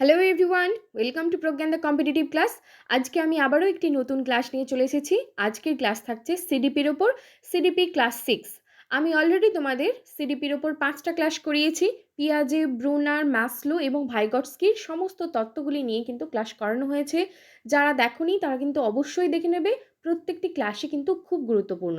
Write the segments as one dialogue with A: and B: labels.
A: Hello everyone welcome to Pragyan the competitive class আজকে আমি আবারও একটি নতুন ক্লাস নিয়ে চলে এসেছি। আজকের ক্লাস থাকছে সিডিপির ওপর সিডিপি ক্লাস সিক্স আমি অলরেডি তোমাদের সিডিপির ওপর পাঁচটা ক্লাস করিয়েছি। পিয়াজে, ব্রুনার ম্যাসলো এবং ভাইগটস্কির সমস্ত তত্ত্বগুলি নিয়ে কিন্তু ক্লাস করানো হয়েছে। যারা দেখোনি, তারা কিন্তু অবশ্যই দেখে নেবে। প্রত্যেকটি ক্লাসই কিন্তু খুব গুরুত্বপূর্ণ।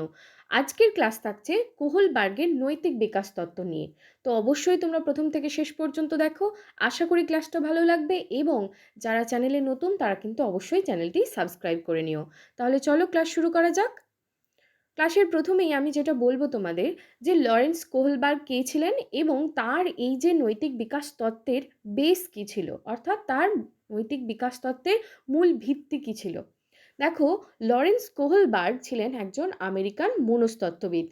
A: আজকের ক্লাস থাকছে কোহলবার্গের নৈতিক বিকাশ তত্ত্ব নিয়ে। তো অবশ্যই তোমরা প্রথম থেকে শেষ পর্যন্ত দেখো। আশা করি ক্লাসটা ভালো লাগবে এবং যারা চ্যানেলে নতুন তারা কিন্তু অবশ্যই চ্যানেলটি সাবস্ক্রাইব করে নিও। তাহলে চলো ক্লাস শুরু করা যাক। ক্লাসের প্রথমেই আমি যেটা বলব তোমাদের যে লরেন্স কোহলবার্গ কে ছিলেন এবং তার এই যে নৈতিক বিকাশ তত্ত্বের বেস কী ছিল? অর্থাৎ তার নৈতিক বিকাশ তত্ত্বের মূল ভিত্তি কী ছিল? দেখো, লরেন্স কোহলবার্গ ছিলেন একজন আমেরিকান মনস্তত্ত্ববিদ।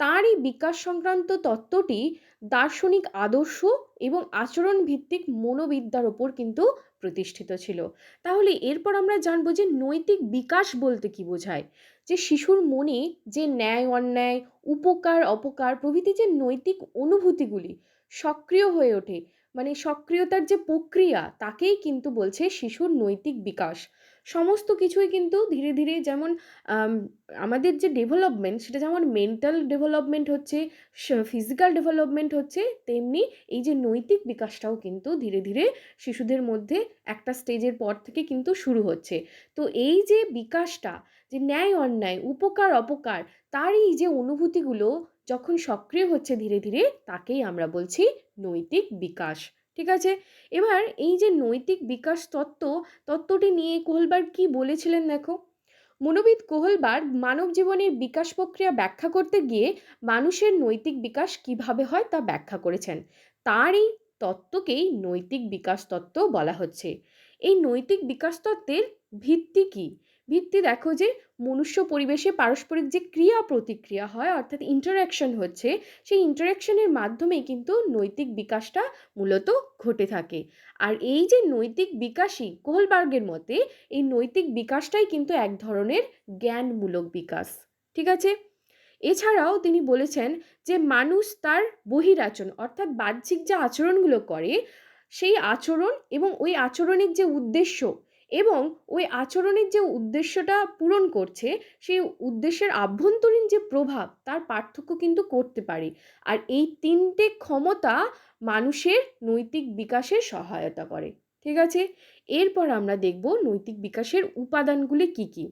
A: তার এই বিকাশ সংক্রান্ত তত্ত্বটি দার্শনিক আদর্শ এবং আচরণ ভিত্তিক মনোবিদ্যার ওপর কিন্তু প্রতিষ্ঠিত ছিল। তাহলে এরপর আমরা জানব যে নৈতিক বিকাশ বলতে কি বোঝায়? যে শিশুর মনে যে ন্যায়, অন্যায়, উপকার, অপকার প্রভৃতি যে নৈতিক অনুভূতিগুলি সক্রিয় হয়ে ওঠে মানে সক্রিয়তার যে প্রক্রিয়া, তাকেই কিন্তু বলছে শিশুর নৈতিক বিকাশ। সমস্ত কিছুই কিন্তু ধীরে ধীরে যেমন আমাদের যে ডেভেলপমেন্ট সেটা যেমন মেন্টাল ডেভেলপমেন্ট হচ্ছে ফিজিক্যাল ডেভেলপমেন্ট হচ্ছে, তেমনি এই যে নৈতিক বিকাশটাও কিন্তু ধীরে ধীরে শিশুদের মধ্যে একটা স্টেজের পর থেকে কিন্তু শুরু হচ্ছে। তো এই যে বিকাশটা, যে ন্যায় অন্যায়, উপকার অপকার তার এই যে অনুভূতিগুলো যখন সক্রিয় হচ্ছে ধীরে ধীরে, তাকেই আমরা বলছি নৈতিক বিকাশ। ঠিক আছে? এবার এই যে নৈতিক বিকাশ তত্ত্ব, তত্ত্বটি নিয়ে কোহলবার কি বলেছিলেন দেখো? মনোবিদ কোহলবার মানব জীবনের বিকাশ প্রক্রিয়া ব্যাখ্যা করতে গিয়ে মানুষের নৈতিক বিকাশ কীভাবে হয় তা ব্যাখ্যা করেছেন। তার এই তত্ত্বকেই নৈতিক বিকাশ তত্ত্ব বলা হচ্ছে। এই নৈতিক বিকাশ তত্ত্বের ভিত্তি কী? ভিত্তি দেখো যে মনুষ্য পরিবেশে পারস্পরিক যে ক্রিয়া প্রতিক্রিয়া হয়, অর্থাৎ ইন্টারাকশন হচ্ছে, সেই ইন্টারাকশনের মাধ্যমেই কিন্তু নৈতিক বিকাশটা মূলত ঘটে থাকে। আর এই যে নৈতিক বিকাশই কোহলবার্গের মতে, এই নৈতিক বিকাশটাই কিন্তু এক ধরনের জ্ঞানমূলক বিকাশ। ঠিক আছে? এছাড়াও তিনি বলেছেন যে মানুষ তার বহিরাচরণ, অর্থাৎ বাহ্যিক যে আচরণগুলো করে, সেই আচরণ এবং ওই আচরণের যে উদ্দেশ্য এবং ওই আচরণের যে উদ্দেশ্যটা পূরণ করছে, সেই উদ্দেশ্যের আভ্যন্তরীণ যে প্রভাব, তার পার্থক্য কিন্তু করতে পারে। আর এই তিনটে ক্ষমতা মানুষের নৈতিক বিকাশে সহায়তা করে। ঠিক আছে? এরপর আমরা দেখব নৈতিক বিকাশের উপাদানগুলি কি কি।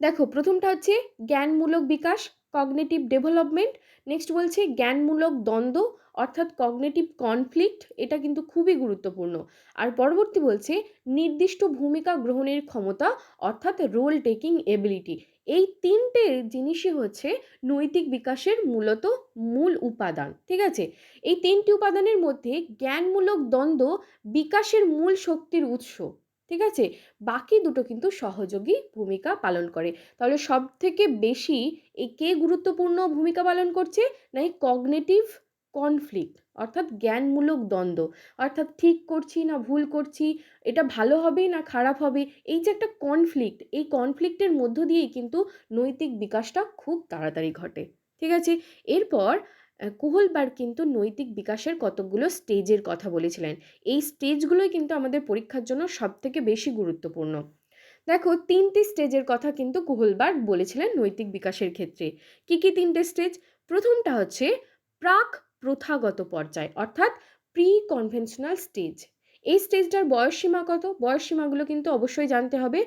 A: দেখো, প্রথমটা হচ্ছে জ্ঞানমূলক বিকাশ কগনেটিভ ডেভেলপমেন্ট নেক্সট বলছে জ্ঞানমূলক দ্বন্দ্ব অর্থাৎ কগনেটিভ কনফ্লিক্ট এটা কিন্তু খুবই গুরুত্বপূর্ণ। আর পরবর্তী বলছে, নির্দিষ্ট ভূমিকা গ্রহণের ক্ষমতা, অর্থাৎ রোল টেকিং এবিলিটি এই তিনটে জিনিসই হচ্ছে নৈতিক বিকাশের মূলত মূল উপাদান, ঠিক আছে? এই তিনটি উপাদানের মধ্যে জ্ঞানমূলক দ্বন্দ্ব বিকাশের মূল শক্তির উৎস, ঠিক আছে? বাকি দুটো কিন্তু সহযোগী ভূমিকা পালন করে। তাহলে সব থেকে বেশি এই কে গুরুত্বপূর্ণ ভূমিকা পালন করছে? না এই কগনেটিভ কনফ্লিক্ট অর্থাৎ জ্ঞানমূলক দ্বন্দ্ব, অর্থাৎ ঠিক করছি না, ভুল করছি, এটা ভালো হবে না খারাপ হবে এই যে একটা কনফ্লিক্ট এই কনফ্লিক্টের মধ্য দিয়েই কিন্তু নৈতিক বিকাশটা খুব তাড়াতাড়ি ঘটে, ঠিক আছে? এরপর কোহলবার কিন্তু নৈতিক বিকাশের কতকগুলো স্টেজের কথা বলেছিলেন, এই স্টেজগুলোই কিন্তু আমাদের পরীক্ষার জন্য সবথেকে বেশি গুরুত্বপূর্ণ। দেখো, তিনটি স্টেজের কথা কিন্তু কোহলবার্গ বলেছিলেন নৈতিক বিকাশের ক্ষেত্রে, কি কি তিনটে স্টেজ প্রথমটা হচ্ছে প্রাক প্রথাগত পর্যায়, অর্থাৎ প্রি কনভেনশনাল স্টেজ এই স্টেজটার বয়সসীমা কত? বয়সসীমাগুলো কিন্তু অবশ্যই জানতে হবে।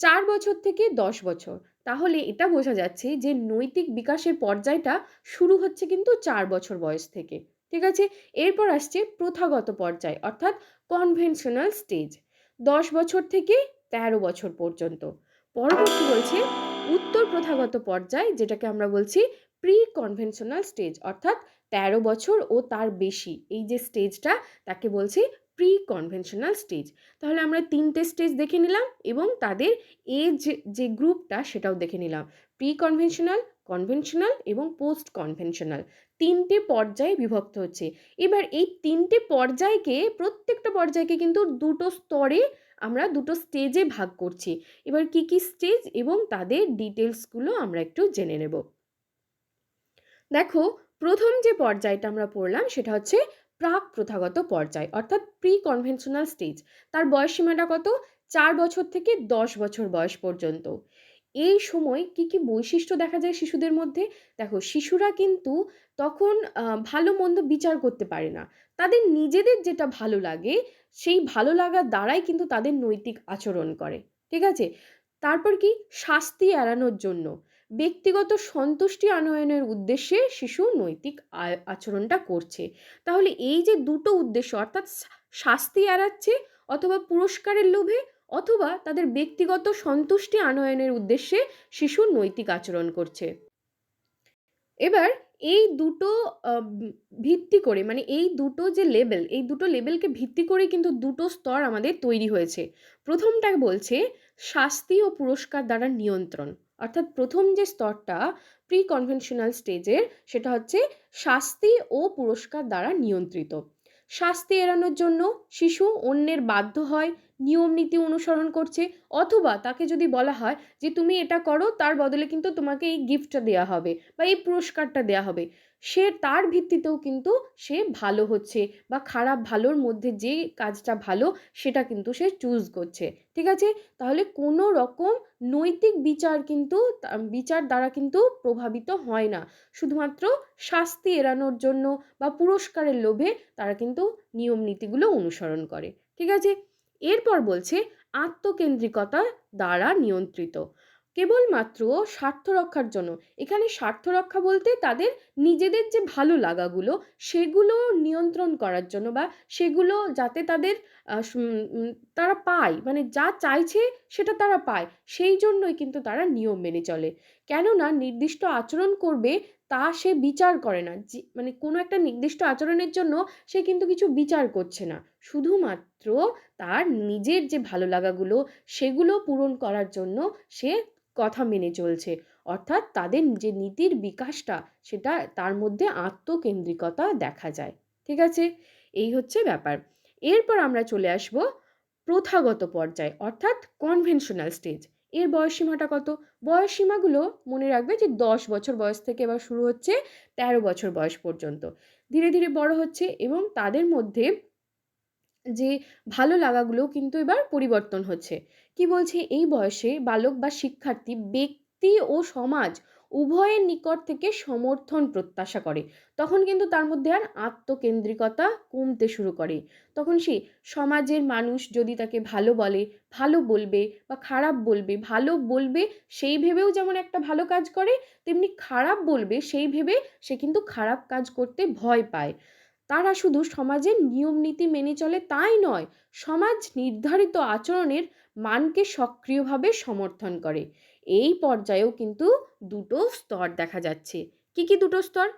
A: চার বছর থেকে দশ বছর। তাহলে এটা বোঝা যাচ্ছে যে নৈতিক বিকাশের পর্যায়টা শুরু হচ্ছে কিন্তু চার বছর বয়স থেকে। ঠিক আছে? এরপর আসছে প্রথাগত পর্যায়, অর্থাৎ কনভেনশনাল স্টেজ দশ বছর থেকে তেরো বছর পর্যন্ত। পরবর্তী বলছে উত্তর প্রথাগত পর্যায়, যেটাকে আমরা বলছি প্রি কনভেনশনাল স্টেজ অর্থাৎ তেরো বছর ও তার বেশি। এই যে স্টেজটা তাকে বলছি প্রি কনভেনশনাল স্টেজ তাহলে আমরা তিনটে স্টেজ দেখে নিলাম এবং তাদের এজ যে গ্রুপটা সেটাও দেখে নিলাম। প্রি কনভেনশনাল কনভেনশনাল এবং পোস্ট কনভেনশনাল তিনটে পর্যায়ে বিভক্ত হচ্ছে। এবার এই তিনটে পর্যায়কে, প্রত্যেকটা পর্যায়কে কিন্তু দুটো স্তরে আমরা দুটো স্টেজে ভাগ করছি। এবার কি কি স্টেজ এবং তাদের ডিটেলসগুলো আমরা একটু জেনে নেব। দেখো প্রথম যে পর্যায়টা আমরা পড়লাম সেটা হচ্ছে প্রাক প্রথাগত পর্যায়, অর্থাৎ প্রি কনভেনশনাল স্টেজ তার বয়স সীমাটা কত? চার বছর থেকে দশ বছর বয়স পর্যন্ত। এই সময় কি কি বৈশিষ্ট্য দেখা যায় শিশুদের মধ্যে? দেখো, শিশুরা কিন্তু তখন ভালো মন্দ বিচার করতে পারে না। তাদের নিজেদের যেটা ভালো লাগে, সেই ভালো লাগার দ্বারাই কিন্তু তাদের নৈতিক আচরণ করে। ঠিক আছে? তারপর কি? শাস্তি এড়ানোর জন্য। ব্যক্তিগত সন্তুষ্টি আনয়নের উদ্দেশ্যে শিশু নৈতিক আচরণটা করছে। তাহলে এই যে দুটো উদ্দেশ্য, অর্থাৎ শাস্তি এড়াচ্ছে অথবা পুরস্কারের লোভে অথবা তাদের ব্যক্তিগত সন্তুষ্টি আনয়নের উদ্দেশ্যে শিশু নৈতিক আচরণ করছে। এবার এই দুটো ভিত্তি করে মানে এই দুটো যে লেবেল, এই দুটো লেবেলকে ভিত্তি করে কিন্তু দুটো স্তর আমাদের তৈরি হয়েছে। প্রথমটা বলছে শাস্তি ও পুরস্কার দ্বারা নিয়ন্ত্রণ। অর্থাৎ প্রথম যে স্তরটা প্রি কনভেনশনাল স্টেজের সেটা হচ্ছে শাস্তি ও পুরস্কার দ্বারা নিয়ন্ত্রিত। শাস্তি এড়ানোর জন্য শিশু অন্যের বাধ্য হয় নিয়ম নীতি অনুসরণ করছে, অথবা তাকে যদি বলা হয় যে তুমি এটা করো, তার বদলে কিন্তু তোমাকে এই গিফটটা দেওয়া হবে বা এই পুরস্কারটা দেওয়া হবে। সে তার ভিত্তিতেও কিন্তু সে ভালো হচ্ছে বা খারাপ ভালোর মধ্যে যে কাজটা ভালো, সেটা কিন্তু সে চুজ করছে। ঠিক আছে? তাহলে কোনো রকম নৈতিক বিচার কিন্তু বিচার দ্বারা কিন্তু প্রভাবিত হয় না। শুধুমাত্র শাস্তি এড়ানোর জন্য বা পুরস্কারের লোভে তারা কিন্তু নিয়ম নীতিগুলো অনুসরণ করে। ঠিক আছে? এরপর বলছে, আত্মকেন্দ্রিকতা দ্বারা নিয়ন্ত্রিত। কেবলমাত্র স্বার্থ রক্ষার জন্য। এখানে স্বার্থ রক্ষা বলতে তাদের নিজেদের যে ভালো লাগাগুলো, সেগুলো নিয়ন্ত্রণ করার জন্য বা সেগুলো যাতে তাদের তারা পায়। মানে যা চাইছে সেটা তারা পায়। সেই জন্যই কিন্তু তারা নিয়ম মেনে চলে। কেননা নির্দিষ্ট আচরণ করবে তা সে বিচার করে না। মানে কোনো একটা নির্দিষ্ট আচরণের জন্য সে কিন্তু কিছু বিচার করছে না। শুধুমাত্র তার নিজের যে ভালো লাগাগুলো, সেগুলো পূরণ করার জন্য সে কথা মেনে চলছে। অর্থাৎ তাদের যে নীতির বিকাশটা, সেটা তার মধ্যে আত্মকেন্দ্রিকতা দেখা যায়। ঠিক আছে? এই হচ্ছে ব্যাপার। এরপর আমরা চলে আসব প্রথাগত পর্যায়, অর্থাৎ কনভেনশনাল স্টেজ এর বয়সসীমাটা কত? বয়সসীমাগুলো মনে রাখবে যে দশ বছর বয়স থেকে এবার শুরু হচ্ছে তেরো বছর বয়স পর্যন্ত। ধীরে ধীরে বড় হচ্ছে এবং তাদের মধ্যে যে ভালো লাগাগুলো কিন্তু এবার পরিবর্তন হচ্ছে। কি বলছে? এই বয়সে বালক বা শিক্ষার্থী, ব্যক্তি ও সমাজ উভয়ের নিকট থেকে সমর্থন প্রত্যাশা করে। তখন কিন্তু তার মধ্যে আর আত্মকেন্দ্রিকতা কমতে শুরু করে। তখন সে সমাজের মানুষ যদি তাকে ভালো বলে, ভালো বলবে বা খারাপ বলবে, ভালো বলবে সেই ভেবেও যেমন একটা ভালো কাজ করে, তেমনি খারাপ বলবে সেই ভেবে সে কিন্তু খারাপ কাজ করতে ভয় পায়। তারা শুধু সমাজের নিয়ম নীতি মেনে চলে তাই নয়, সমাজ নির্ধারিত আচরণের মানকে সক্রিয়ভাবে সমর্থন করে। এই পর্যায়েও কিন্তু দুটো স্তর দেখা যাচ্ছে। কি কি দুটো স্তর?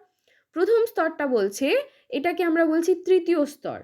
A: প্রথম স্তরটা বলছে, এটাকে আমরা বলছি তৃতীয় স্তর।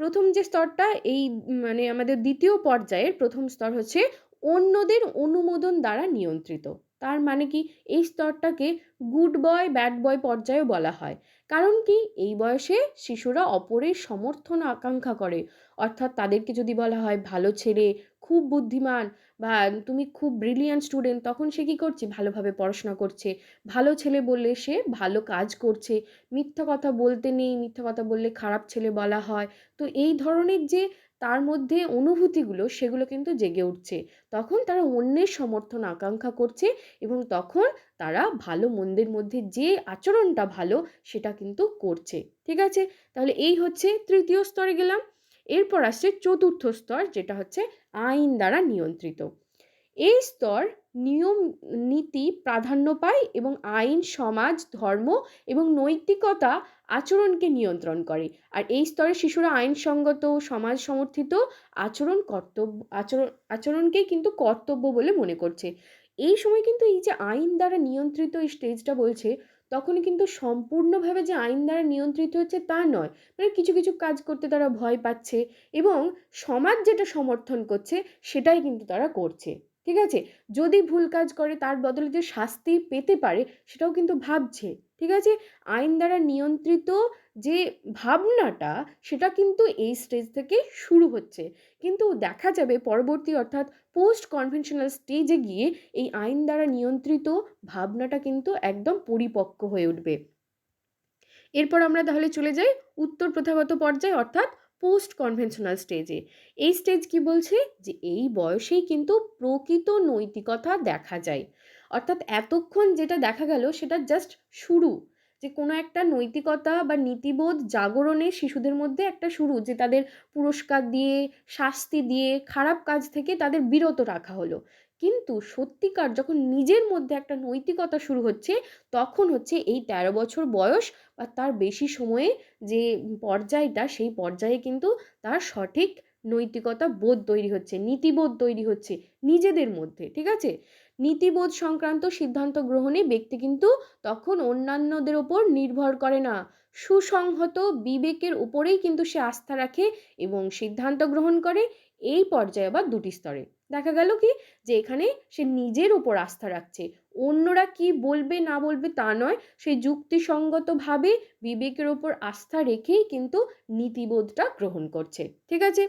A: প্রথম যে স্তরটা, এই মানে আমাদের দ্বিতীয় পর্যায়ের প্রথম স্তর হচ্ছে অন্যদের অনুমোদন দ্বারা নিয়ন্ত্রিত। তার মানে কি? এই স্তরটাকে গুড বয় ব্যাড বয় পর্যায়েও বলা হয়। কারণ কি? এই বয়সে শিশুরা অপরের সমর্থন আকাঙ্ক্ষা করে। অর্থাৎ তাদেরকে যদি বলা হয়, ভালো ছেলে, খুব বুদ্ধিমান বা তুমি খুব ব্রিলিয়ান্ট স্টুডেন্ট তখন সে কী করছে? ভালোভাবে পড়াশোনা করছে। ভালো ছেলে বললে সে ভালো কাজ করছে। মিথ্যা কথা বলতে নেই, মিথ্যা কথা বললে খারাপ ছেলে বলা হয়। তো এই ধরনের যে তার মধ্যে অনুভূতিগুলো সেগুলো কিন্তু জেগে উঠছে। তখন তারা অন্যের সমর্থন, আকাঙ্ক্ষা করছে এবং তখন তারা ভালো, মন্দের মধ্যে যে আচরণটা ভালো সেটা কিন্তু করছে। ঠিক আছে? তাহলে এই হচ্ছে তৃতীয় স্তরে গেলাম। এরপর আসছে চতুর্থ স্তর যেটা হচ্ছে আইন দ্বারা নিয়ন্ত্রিত। এই স্তর নিয়ম, নীতি, প্রাধান্য পায় এবং আইন, সমাজ, ধর্ম এবং নৈতিকতা আচরণকে নিয়ন্ত্রণ করে। আর এই স্তরে শিশুরা আইনসঙ্গত সমাজ সমর্থিত আচরণ কর্তব্য, আচরণ আচরণকেই কিন্তু কর্তব্য বলে মনে করছে। এই সময় কিন্তু এই যে আইন দ্বারা নিয়ন্ত্রিত এই স্টেজটা বলছে তখন কিন্তু সম্পূর্ণভাবে যে আইন দ্বারা নিয়ন্ত্রিত হচ্ছে তা নয়। মানে কিছু কিছু কাজ করতে তারা ভয় পাচ্ছে এবং সমাজ যেটা সমর্থন করছে সেটাই কিন্তু তারা করছে। ঠিক আছে? যদি ভুল কাজ করে, তার বদলে যে শাস্তি পেতে পারে, সেটাও কিন্তু ভাবছে, ঠিক আছে? আইন দ্বারা নিয়ন্ত্রিত যে ভাবনাটা, সেটা কিন্তু এই স্টেজ থেকে শুরু হচ্ছে। কিন্তু দেখা যাবে পরবর্তী অর্থাৎ পোস্ট কনভেনশনাল স্টেজে গিয়ে এই আইন দ্বারা নিয়ন্ত্রিত ভাবনাটা কিন্তু একদম পরিপক্ক হয়ে উঠবে। এরপর আমরা তাহলে চলে যাই উত্তর প্রথাগত পর্যায়ে, অর্থাৎ পোস্ট কনভেনশনাল স্টেজে এই স্টেজ কি বলছে? যে এই বয়সেই কিন্তু প্রকৃত নৈতিকতা দেখা যায়। অর্থাৎ এতক্ষণ যেটা দেখা গেল সেটা জাস্ট শুরু। যে কোনো একটা নৈতিকতা বা নীতিবোধ জাগরণে শিশুদের মধ্যে একটা শুরু, যে তাদের পুরস্কার দিয়ে, শাস্তি দিয়ে, খারাপ কাজ থেকে তাদের বিরত রাখা হলো। কিন্তু সত্যিকার যখন নিজের মধ্যে একটা নৈতিকতা শুরু হচ্ছে, তখন হচ্ছে এই তেরো বছর বয়স বা তার বেশি সময়ে যে পর্যায়টা, সেই পর্যায়ে কিন্তু তার সঠিক নৈতিকতা বোধ তৈরি হচ্ছে, নীতিবোধ তৈরি হচ্ছে নিজেদের মধ্যে, ঠিক আছে? নীতিবোধ সংক্রান্ত সিদ্ধান্ত গ্রহণে ব্যক্তি কিন্তু তখন অন্যান্যদের ওপর নির্ভর করে না। সুসংহত বিবেকের উপরেই কিন্তু সে আস্থা রাখে এবং সিদ্ধান্ত গ্রহণ করে এই পর্যায়ে আবার দুটি স্তরে। দেখা গেল কি? যে এখানে সে নিজের ওপর আস্থা রাখছে। অন্যরা কি বলবে, না বলবে তা নয়। সে যুক্তিসঙ্গতভাবে বিবেকের ওপর আস্থা রেখেই কিন্তু নীতিবোধটা গ্রহণ করছে। ঠিক আছে?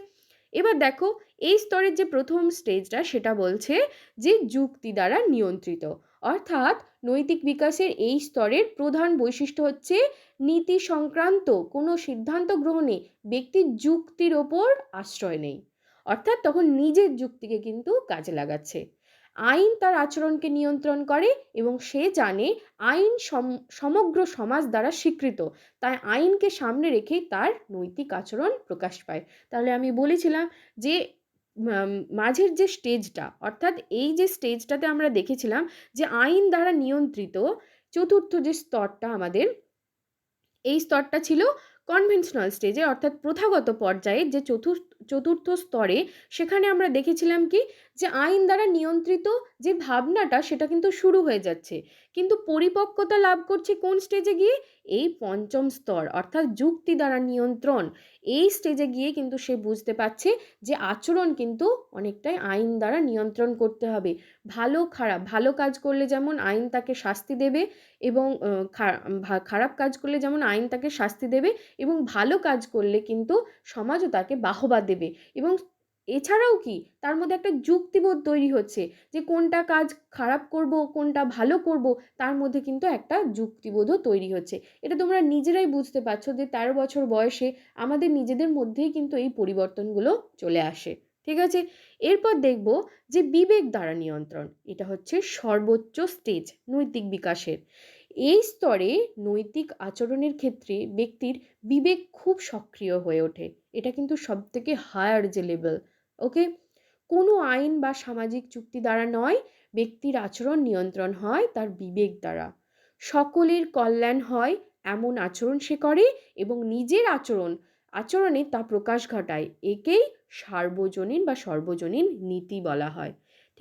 A: এবার দেখো, এই স্তরের যে প্রথম স্টেজটা সেটা বলছে যে যুক্তি দ্বারা নিয়ন্ত্রিত। অর্থাৎ নৈতিক বিকাশের এই স্তরের প্রধান বৈশিষ্ট্য হচ্ছে নীতি সংক্রান্ত কোনো সিদ্ধান্ত গ্রহণে ব্যক্তির যুক্তির ওপর আশ্রয় নেই। অর্থাৎ তখন নিজের যুক্তিকে কিন্তু কাজে লাগাচ্ছে। আইন তার আচরণকে নিয়ন্ত্রণ করে এবং সে জানে আইন সমগ্র সমাজ দ্বারা স্বীকৃত। তাই আইনকে সামনে রেখেই তার নৈতিক আচরণ প্রকাশ পায়। তাহলে আমি বলেছিলাম যে মাঝের যে স্টেজটা, অর্থাৎ এই যে স্টেজটাতে আমরা দেখেছিলাম যে আইন দ্বারা নিয়ন্ত্রিত চতুর্থ যে স্তরটা আমাদের, এই স্তরটা ছিল কনভেনশনাল স্টেজে অর্থাৎ প্রথাগত পর্যায়ে যে চতুর্থ চতুর্থ স্তরে সেখানে আমরা দেখেছিলাম কি? যে আইন দ্বারা নিয়ন্ত্রিত যে ভাবনাটা সেটা কিন্তু শুরু হয়ে যাচ্ছে। কিন্তু পরিপক্কতা লাভ করছে কোন স্টেজে গিয়ে? এই পঞ্চম স্তর, অর্থাৎ যুক্তি দ্বারা নিয়ন্ত্রণ। এই স্টেজে গিয়ে কিন্তু সে বুঝতে পারছে যে আচরণ কিন্তু অনেকটাই আইন দ্বারা নিয়ন্ত্রণ করতে হবে। ভালো, খারাপ, ভালো কাজ করলে যেমন আইন তাকে শাস্তি দেবে এবং খারাপ কাজ করলে যেমন আইন তাকে শাস্তি দেবে এবং ভালো কাজ করলে কিন্তু সমাজও তাকে বাহবা দেবে। এবং এছাড়াও কি? তার মধ্যে একটা যুক্তিবোধ তৈরি হচ্ছে যে কোনটা কাজ খারাপ করব, কোনটা ভালো করব, তার মধ্যে কিন্তু একটা যুক্তিবোধও তৈরি হচ্ছে। এটা তোমরা নিজেরাই বুঝতে পারছ যে তেরো বছর বয়সে আমাদের নিজেদের মধ্যেই কিন্তু এই পরিবর্তনগুলো চলে আসে। ঠিক আছে? এরপর দেখব যে বিবেক দ্বারা নিয়ন্ত্রণ। এটা হচ্ছে সর্বোচ্চ স্টেজ নৈতিক বিকাশের। এই স্তরে নৈতিক আচরণের ক্ষেত্রে ব্যক্তির বিবেক খুব সক্রিয় হয়ে ওঠে। এটা কিন্তু সবথেকে হায়ার যে লেভেল ওকে কোনো আইন বা সামাজিক চুক্তি দ্বারা নয়, ব্যক্তির আচরণ নিয়ন্ত্রণ হয় তার বিবেক দ্বারা। সকলের কল্যাণ হয় এমন আচরণ সে করে এবং নিজের আচরণ, আচরণে তা প্রকাশ ঘটায়। একেই সার্বজনীন বা সর্বজনীন নীতি বলা হয়।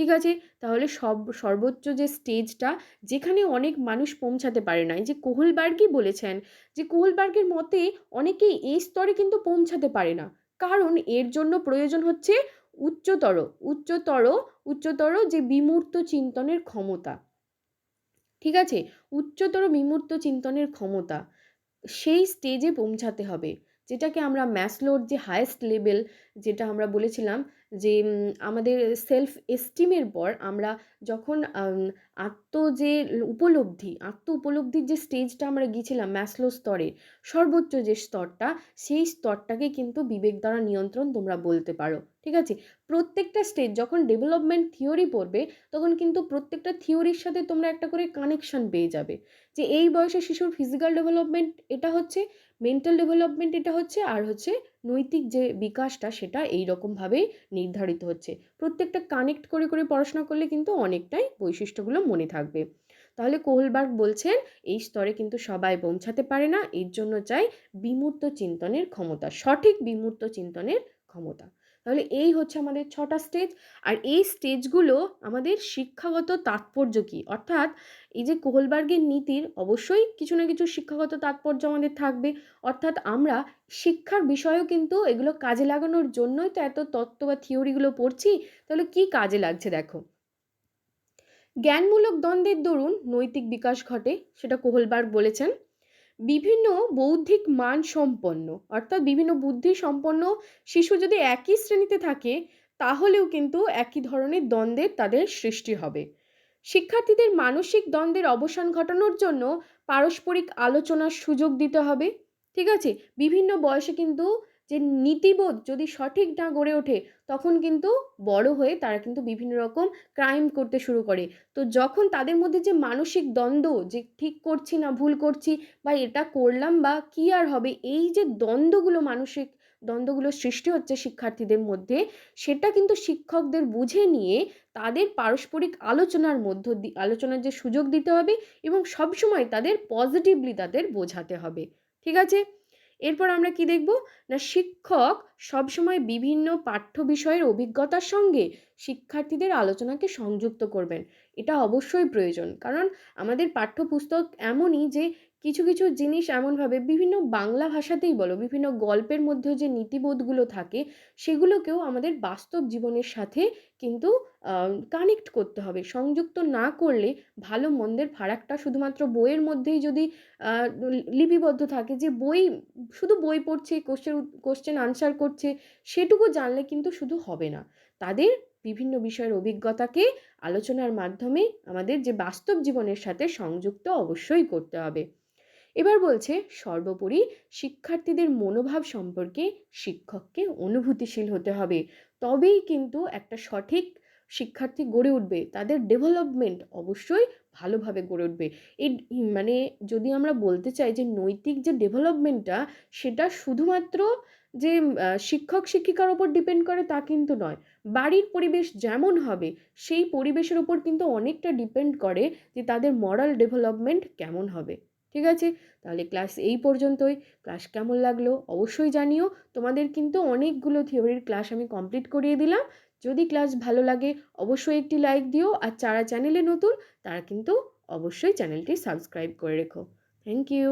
A: ঠিক আছে? তাহলে সব, সর্বোচ্চ যে স্টেজটা যেখানে অনেক মানুষ পৌঁছাতে পারে না যে কোহলবার্গই বলেছেন, যে কোহলবার্গের মতে অনেকেই এই স্তরে কিন্তু পৌঁছাতে পারে না। কারণ এর জন্য প্রয়োজন হচ্ছে উচ্চতর উচ্চতর উচ্চতর যে বিমূর্ত চিন্তনের ক্ষমতা। ঠিক আছে? উচ্চতর বিমূর্ত চিন্তনের ক্ষমতা। সেই স্টেজে পৌঁছাতে হবে। যেটাকে আমরা ম্যাসলোর যে হায়েস্ট লেভেল যেটা আমরা বলেছিলাম যে আমাদের সেলফ এস্টিমের পর আমরা যখন আত্ম যে উপলব্ধি, আত্ম উপলব্ধির যে স্টেজটা আমরা গিয়েছিলাম ম্যাসলো স্তরে, সর্বোচ্চ যে স্তরটা, সেই স্তরটাকে কিন্তু বিবেক দ্বারা নিয়ন্ত্রণ তোমরা বলতে পারো, ঠিক আছে? প্রত্যেকটা স্টেজ যখন ডেভেলপমেন্ট থিওরি পড়বে, তখন কিন্তু প্রত্যেকটা থিওরির সাথে তোমরা একটা করে কানেকশন পেয়ে যাবে। যে এই বয়সে শিশুর ফিজিক্যাল ডেভেলপমেন্ট এটা হচ্ছে মেন্টাল ডেভেলপমেন্ট এটা হচ্ছে, আর হচ্ছে নৈতিক যে বিকাশটা সেটা এই রকমভাবেই নির্ধারিত হচ্ছে। প্রত্যেকটা কানেক্ট করে করে পড়াশোনা করলে কিন্তু অনেকটাই বৈশিষ্ট্যগুলো মনে থাকবে। তাহলে কোহলবার্গ বলছেন, এই স্তরে কিন্তু সবাই পৌঁছাতে পারে না, এর জন্য চাই বিমূর্ত চিন্তনের ক্ষমতা, সঠিক বিমূর্ত চিন্তনের ক্ষমতা। তাহলে এই হচ্ছে আমাদের ছটা স্টেজ আর এই স্টেজগুলো আমাদের শিক্ষাগত তাৎপর্য কী? অর্থাৎ এই যে কোহলবার্গের নীতির অবশ্যই কিছু না কিছু শিক্ষাগত তাৎপর্য আমাদের থাকবে। অর্থাৎ আমরা শিক্ষার বিষয়েও কিন্তু এগুলো কাজে লাগানোর জন্যই তো এত তত্ত্ব বা থিওরিগুলো পড়ছি, তাহলে কি কাজে লাগছে দেখো? জ্ঞানমূলক দ্বন্দ্বের দরুন নৈতিক বিকাশ ঘটে, সেটা কোহলবার্গ বলেছেন। বিভিন্ন বৌদ্ধিক মান সম্পন্ন, অর্থাৎ বিভিন্ন বুদ্ধি সম্পন্ন শিশু যদি একই শ্রেণীতে থাকে, তাহলেও কিন্তু একই ধরনের দ্বন্দ্বের তাদের সৃষ্টি হবে। শিক্ষার্থীদের মানসিক দ্বন্দ্বের অবসান ঘটানোর জন্য পারস্পরিক আলোচনার সুযোগ দিতে হবে, ঠিক আছে? বিভিন্ন বয়সে কিন্তু যে নীতিবোধ যদি সঠিক না গড়ে ওঠে তখন কিন্তু বড় হয়ে তারা কিন্তু বিভিন্ন রকম ক্রাইম করতে শুরু করে। তো যখন তাদের মধ্যে যে মানসিক দ্বন্দ্ব, যে ঠিক করছি না, ভুল করছি বা এটা করলাম বা কী আর হবে, এই যে দ্বন্দ্বগুলো, মানসিক দ্বন্দ্বগুলো সৃষ্টি হচ্ছে শিক্ষার্থীদের মধ্যে, সেটা কিন্তু শিক্ষকদের বুঝে নিয়ে তাদের পারস্পরিক আলোচনার মধ্য আলোচনার যে সুযোগ দিতে হবে এবং সবসময় তাদের পজিটিভলি তাদের বোঝাতে হবে। ঠিক আছে? এরপর আমরা কি দেখব? না, শিক্ষক সবসময় বিভিন্ন পাঠ্য বিষয়ের অভিজ্ঞতার সঙ্গে শিক্ষার্থীদের আলোচনাকে সংযুক্ত করবেন। এটা অবশ্যই প্রয়োজন। কারণ আমাদের পাঠ্যপুস্তক এমনই যে কিছু কিছু জিনিস এমনভাবে বিভিন্ন বাংলা ভাষাতেই বলো, বিভিন্ন গল্পের মধ্যেও যে নীতিবোধগুলো থাকে, সেগুলোকেও আমাদের বাস্তব জীবনের সাথে কিন্তু কানেক্ট করতে হবে। সংযুক্ত না করলে ভালো মন্দের ফারাকটা শুধুমাত্র বইয়ের মধ্যেই যদি লিপিবদ্ধ থাকে যে বই, শুধু বই পড়ছে কোশ্চেন কোশ্চেন আনসার করছে, সেটুকু জানলে কিন্তু শুধু হবে না। তাদের বিভিন্ন বিষয়ের অভিজ্ঞতাকে আলোচনার মাধ্যমে আমাদের যে বাস্তব জীবনের সাথে সংযুক্ত অবশ্যই করতে হবে। এবার বলছে, সর্বোপরি শিক্ষার্থীদের মনোভাব সম্পর্কে শিক্ষককে অনুভূতিশীল হতে হবে। তবেই কিন্তু একটা সঠিক শিক্ষার্থী গড়ে উঠবে। তাদের ডেভেলপমেন্ট অবশ্যই ভালোভাবে গড়ে উঠবে। এই মানে যদি আমরা বলতে চাই যে নৈতিক যে ডেভেলপমেন্টটা সেটা শুধুমাত্র যে শিক্ষক শিক্ষিকার ওপর ডিপেন্ড করে তা কিন্তু নয়। বাড়ির পরিবেশ যেমন হবে, সেই পরিবেশের ওপর কিন্তু অনেকটা ডিপেন্ড করে যে তাদের মরাল ডেভেলপমেন্ট কেমন হবে। ঠিক আছে? তাহলে ক্লাস এই পর্যন্তই। ক্লাস কেমন লাগল অবশ্যই জানিও। তোমাদের কিন্তু অনেকগুলো থিওরির ক্লাস আমি কমপ্লিট করিয়ে দিলাম। যদি ক্লাস ভালো লাগে অবশ্যই একটি লাইক দিও। আর যারা চ্যানেলে নতুন, তারা কিন্তু অবশ্যই চ্যানেলটি সাবস্ক্রাইব করে রেখো। Thank you